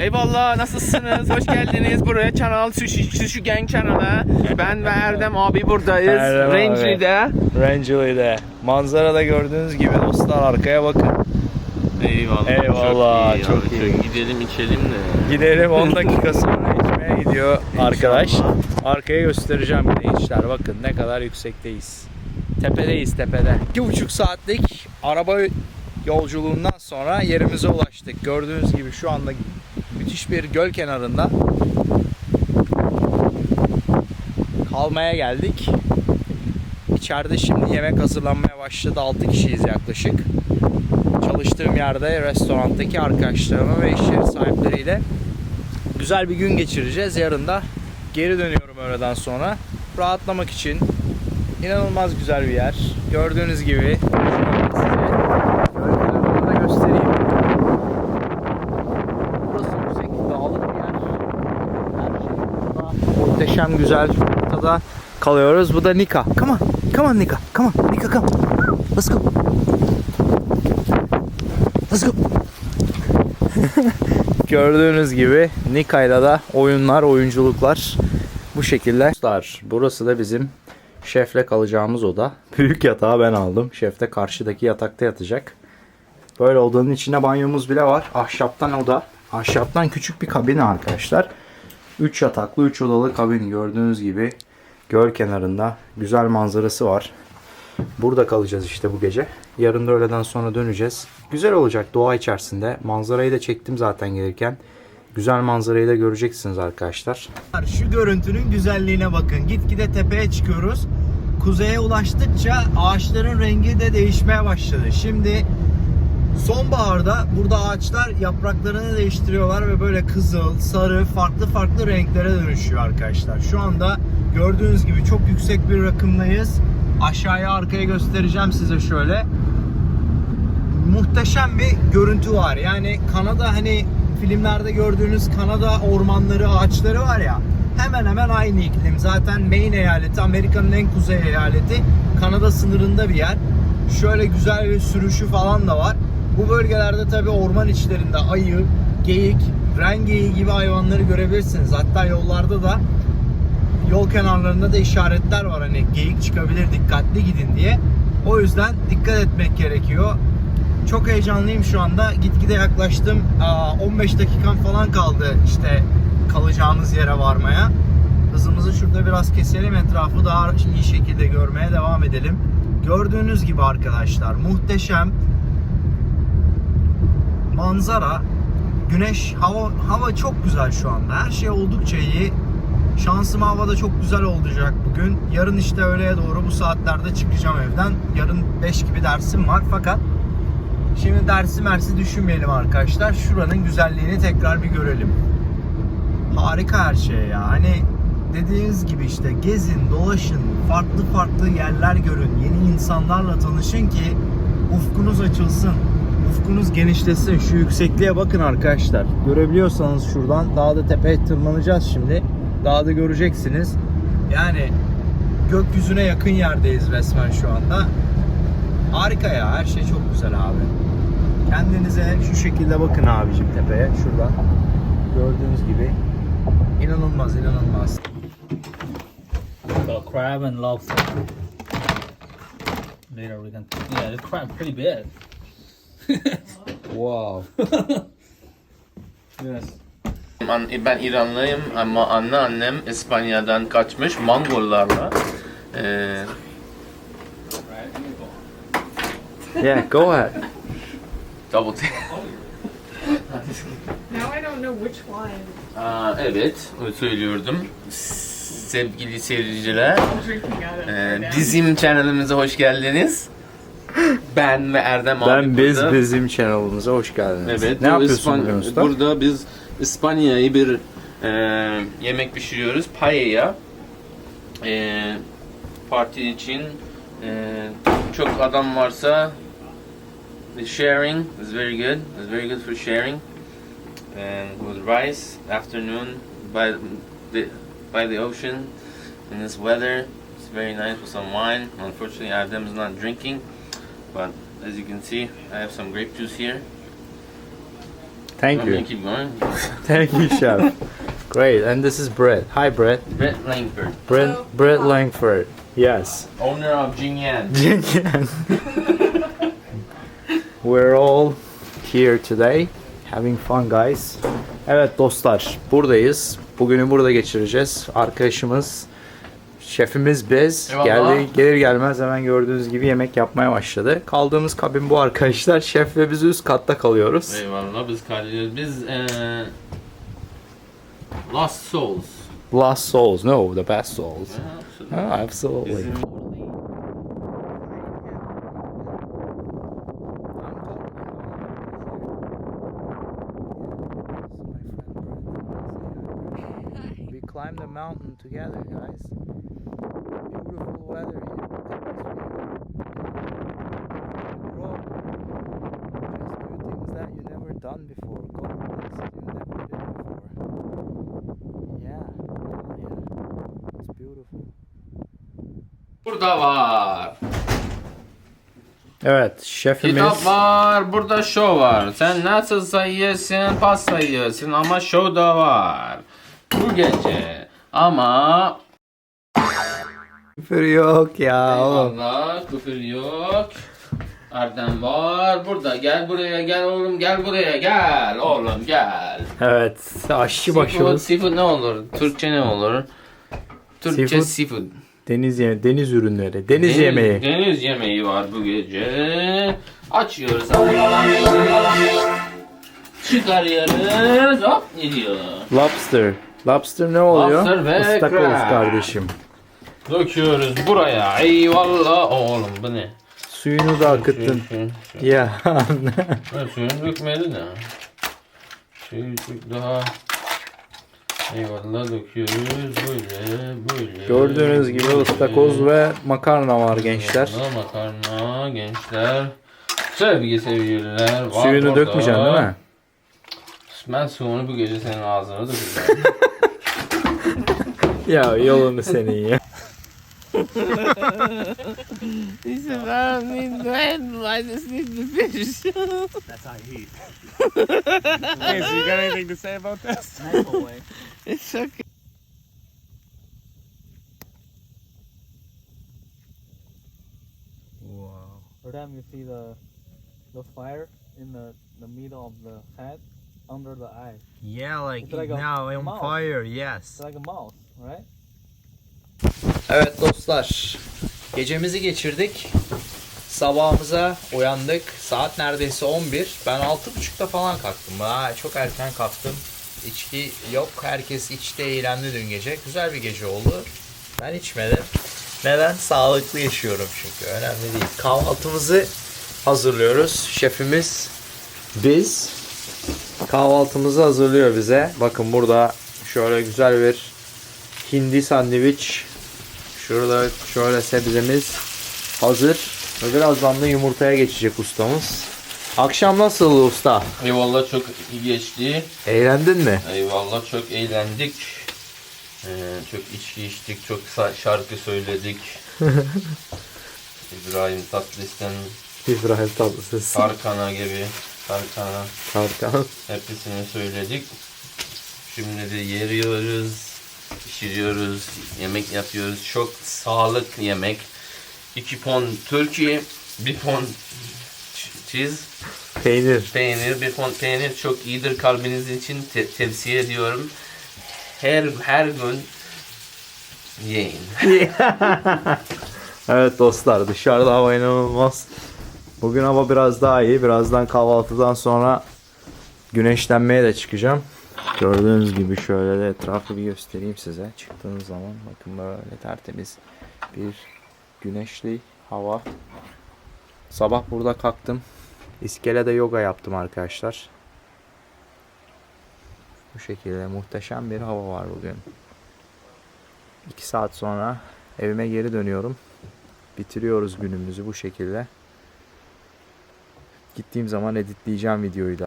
Eyvallah nasılsınız? Hoş geldiniz buraya Channel Sushi, Sushi Gang Channel'a. Ben ve Erdem abi buradayız. Erdem abi. Rangeley'de. Rangeley'de. Manzarada gördüğünüz gibi dostlar arkaya bakın. Eyvallah. Eyvallah, iyi çok iyi. Gidelim içelim de. Gidelim 10 dakika sonra içmeye gidiyor arkadaş. İnşallah. Arkaya göstereceğim bir de gençler. Bakın ne kadar yüksekteyiz. Tepedeyiz tepede. 2,5 saatlik araba yolculuğundan sonra yerimize ulaştık. Gördüğünüz gibi şu anda müthiş bir göl kenarında kalmaya geldik. İçeride şimdi yemek hazırlanmaya başladı. 6 kişiyiz yaklaşık. Çalıştığım yerde restoranttaki arkadaşlarımı ve iş yeri sahipleriyle güzel bir gün geçireceğiz. Yarın da geri dönüyorum öğleden sonra. Rahatlamak için inanılmaz güzel bir yer. Gördüğünüz gibi size göl kenarını da göstereyim. Burası yüksek dağlık bir yer. Her şey burada muhteşem güzel ortada kalıyoruz. Bu da Nika. Come on. Come on Nika. Come on. Nika come. Let's go. Let's go. Gördüğünüz gibi Nika'yla da oyunlar, oyunculuklar bu şekilde. Dostlar, Burası da bizim şefle kalacağımız oda. Büyük yatağı ben aldım. Şef de karşıdaki yatakta yatacak. Böyle odanın içinde banyomuz bile var. Ahşaptan oda. Ahşaptan küçük bir kabin arkadaşlar. 3 yataklı 3 odalı kabin gördüğünüz gibi göl kenarında güzel manzarası var. Burada kalacağız işte bu gece. Yarın da öğleden sonra döneceğiz. Güzel olacak doğa içerisinde. Manzarayı da çektim zaten gelirken. Güzel manzarayı da göreceksiniz arkadaşlar. Şu görüntünün güzelliğine bakın. Gitgide tepeye çıkıyoruz. Kuzeye ulaştıkça ağaçların rengi de değişmeye başladı. Şimdi sonbaharda burada ağaçlar yapraklarını değiştiriyorlar ve böyle kızıl, sarı, farklı farklı renklere dönüşüyor arkadaşlar. Şu anda gördüğünüz gibi çok yüksek bir rakımdayız. Aşağıya arkaya göstereceğim size şöyle. Muhteşem bir görüntü var. Yani Kanada hani filmlerde gördüğünüz Kanada ormanları, ağaçları var ya. Hemen hemen aynı iklim. Zaten Maine eyaleti, Amerika'nın en kuzey eyaleti. Kanada sınırında bir yer. Şöyle güzel bir sürüşü falan da var. Bu bölgelerde tabi orman içlerinde ayı, geyik, ren geyiği gibi hayvanları görebilirsiniz. Hatta yollarda da yol kenarlarında da işaretler var hani geyik çıkabilir dikkatli gidin diye. O yüzden dikkat etmek gerekiyor. Çok heyecanlıyım şu anda. Gitgide yaklaştım. Aa, 15 dakikam falan kaldı işte kalacağımız yere varmaya. Hızımızı şurada biraz keselim. Etrafı daha iyi şekilde görmeye devam edelim. Gördüğünüz gibi arkadaşlar muhteşem manzara, güneş, hava hava çok güzel şu anda. Her şey oldukça iyi. Şansım havada çok güzel olacak bugün. Yarın işte öğleye doğru bu saatlerde çıkacağım evden. Yarın 5 gibi dersim var fakat şimdi dersi mersi düşünmeyelim arkadaşlar. Şuranın güzelliğini tekrar bir görelim. Harika her şey ya. Hani dediğiniz gibi işte gezin, dolaşın, farklı farklı yerler görün, yeni insanlarla tanışın ki ufkunuz açılsın. Ufkunuz genişlesin. Şu yüksekliğe bakın arkadaşlar. Görebiliyorsanız şuradan daha da tepeye tırmanacağız şimdi. Daha da göreceksiniz. Yani gökyüzüne yakın yerdeyiz resmen şu anda. Harika ya. Her şey çok güzel abi. Kendinize şu şekilde bakın abicim tepeye. Şuradan. Gördüğünüz gibi. İnanılmaz inanılmaz. Got crab and lobster. Later we can. Yeah, the crab pretty big. Wow. Yes. Ben İranlıyım ama anneannem İspanya'dan kaçmış Mongollarla. Ee, Yeah, go ahead. double t- Now I don't know which one. Aa, evet, söylüyordum. Sevgili seyirciler, now. bizim channelimize hoş geldiniz. Ben ve Erdem abi Ben biz burada. bizim kanalımıza hoş geldiniz. Evet. Ne yapıyorsun İspan- bugün usta? Burada biz İspanya'yı bir e, yemek pişiriyoruz. Paella. E, parti için e, çok adam varsa the sharing is very good. It's very good for sharing. And with rice, afternoon by the by the ocean in this weather, it's very nice with some wine. Unfortunately, Erdem is not drinking, but as you can see, I have some grape juice here. Thank I'm you. gonna keep going. Thank you, chef. Great. And this is Brett. Hi, Brett. Brett Langford, Brett, Hello. Brett Langford. Yes. owner of Jing Yan. We're all here today having fun guys. Evet dostlar buradayız. Bugünü burada geçireceğiz. Arkadaşımız şefimiz Bez Eyvallah. geldi gelir gelmez hemen gördüğünüz gibi yemek yapmaya başladı. Kaldığımız kabin bu arkadaşlar. Şef ve biz üst katta kalıyoruz. Eyvallah biz kalıyoruz. Biz eee Lost Souls. Lost souls. No, the best souls. Ha, Ah, absolutely. Bizim We climbed the mountain together, guys. Beautiful weather here. Look at this view. Bro, just do things that you never done before. Go to places you never been before. Yeah, yeah. It's beautiful. Burada var. Evet, şefimiz. Kitap var, burada show var. Sen nasıl sayıyorsun, pas sayıyorsun ama show da var. Bu gece. Ama Küfür yok ya eyvallah küfür yok. Erdem var. Burada gel buraya gel oğlum gel buraya gel oğlum gel. Evet, aşçı Seafood, başımız. seafood ne olur? Türkçe ne olur? Türkçe Seafood. seafood. Deniz yeme deniz ürünleri, deniz, yemeği. Deniz yemeği var bu gece. Açıyoruz. Çıkarıyoruz. Hop gidiyor. Lobster. Lobster ne oluyor? Lobster ve Istakoz crab. kardeşim. Döküyoruz buraya. Eyvallah oğlum bu ne? Suyunu da akıttın. Ya. Suyunu dökmedi de. Suyu daha. Eyvallah döküyoruz böyle böyle. Gördüğünüz gibi böyle. ıstakoz ve makarna var gençler. Eyvallah, makarna gençler. Sevgi sevgililer var Suyunu burada. dökmeyeceksin değil mi? Ben suyunu bu gece senin ağzına dökeceğim. Ya yolunu senin ya. He said, I don't need bread, I just need the fish. That's how you eat. Hey, so you got anything to say about this? Microwave. It's okay. Wow. Every time you see the the fire in the the middle of the head, under the eye, Yeah like, It's like now on fire yes. it's like a mouse, right? Evet dostlar. Gecemizi geçirdik. Sabahımıza uyandık. Saat neredeyse 11. Ben 6.30'da falan kalktım. Ha, çok erken kalktım. İçki yok. Herkes içti eğlendi dün gece. Güzel bir gece oldu. Ben içmedim. Neden? Sağlıklı yaşıyorum çünkü. Önemli değil. Kahvaltımızı hazırlıyoruz. Şefimiz biz. Kahvaltımızı hazırlıyor bize. Bakın burada şöyle güzel bir hindi sandviç. Şurada şöyle sebzemiz hazır. Ve birazdan da yumurtaya geçecek ustamız. Akşam nasıl usta? Eyvallah çok iyi geçti. Eğlendin mi? Eyvallah çok eğlendik. Ee, çok içki içtik, çok şarkı söyledik. İbrahim Tatlıses'ten İbrahim Tatlıses. Tarkan'a gibi, Tarkan'a Tarkan. hepsini söyledik. Şimdi de yeriyoruz, pişiriyoruz, yemek yapıyoruz. Çok sağlıklı yemek. 2 pon Türkiye, 1 pon cheese, Peynir. peynir, 1 pon peynir çok iyidir kalbiniz için te- tavsiye ediyorum. Her her gün yiyin. Evet dostlar dışarıda hava inanılmaz. Bugün hava biraz daha iyi. Birazdan kahvaltıdan sonra güneşlenmeye de çıkacağım. Gördüğünüz gibi şöyle de etrafı bir göstereyim size. Çıktığınız zaman bakın böyle tertemiz bir güneşli hava. Sabah burada kalktım. İskelede yoga yaptım arkadaşlar. Bu şekilde muhteşem bir hava var bugün. 2 saat sonra evime geri dönüyorum. Bitiriyoruz günümüzü bu şekilde. Gittiğim zaman editleyeceğim videoyu da.